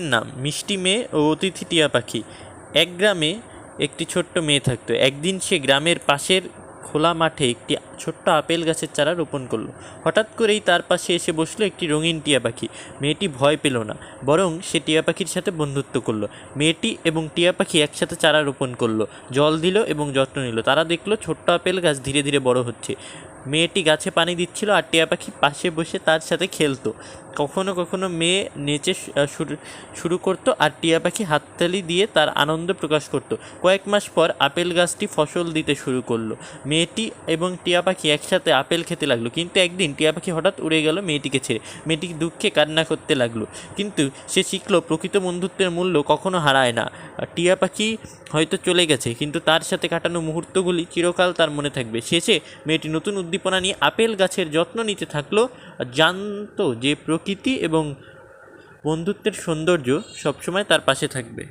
নাম, মিষ্টি মেয়ে ও অতিথি টিয়া পাখি। এক গ্রামে একটি ছোট্ট মেয়ে থাকতো। একদিন সে গ্রামের পাশের খোলা মাঠে একটি ছোট্ট আপেল গাছের চারা রোপণ করল। হঠাৎ করেই তার পাশে এসে বসল একটি রঙিন টিয়া পাখি। মেয়েটি ভয় পেল না, বরং সে টিয়া পাখির সাথে বন্ধুত্ব করল। মেয়েটি এবং টিয়া পাখি একসাথে চারা রোপণ করল। জল দিল এবং যত্ন নিল। তারা দেখল ছোট্ট আপেল গাছ ধীরে ধীরে বড় হচ্ছে। মেয়েটি গাছে পানি দিচ্ছিল আর টিয়া পাখি পাশে বসে তার সাথে খেলতো। কখনো কখনো মেয়ে নেচে শুরু শুরু করতো আর টিয়া পাখি হাততালি দিয়ে তার আনন্দ প্রকাশ করতো। কয়েক মাস পর আপেল গাছটি ফসল দিতে শুরু করল। মেয়েটি এবং টিয়া পাখি একসাথে আপেল খেতে লাগল। কিন্তু একদিন টিয়া পাখি হঠাৎ উড়ে গেল মেয়েটিকে ছেড়ে। মেয়েটি দুঃখে কান্না করতে লাগল। কিন্তু সে শিখলো প্রকৃত বন্ধুত্বের মূল্য কখনো হারায় না। টিয়া পাখি হয়তো চলে গেছে, কিন্তু তার সাথে কাটানো মুহূর্তগুলি চিরকাল তার মনে থাকবে। শেষে মেয়েটি নতুন উদ্দীপনা নিয়ে আপেল গাছের যত্ন নিতে থাকল আর জানতো যে প্রকৃতি এবং বন্ধুত্বের সৌন্দর্য সবসময় তার পাশে থাকবে।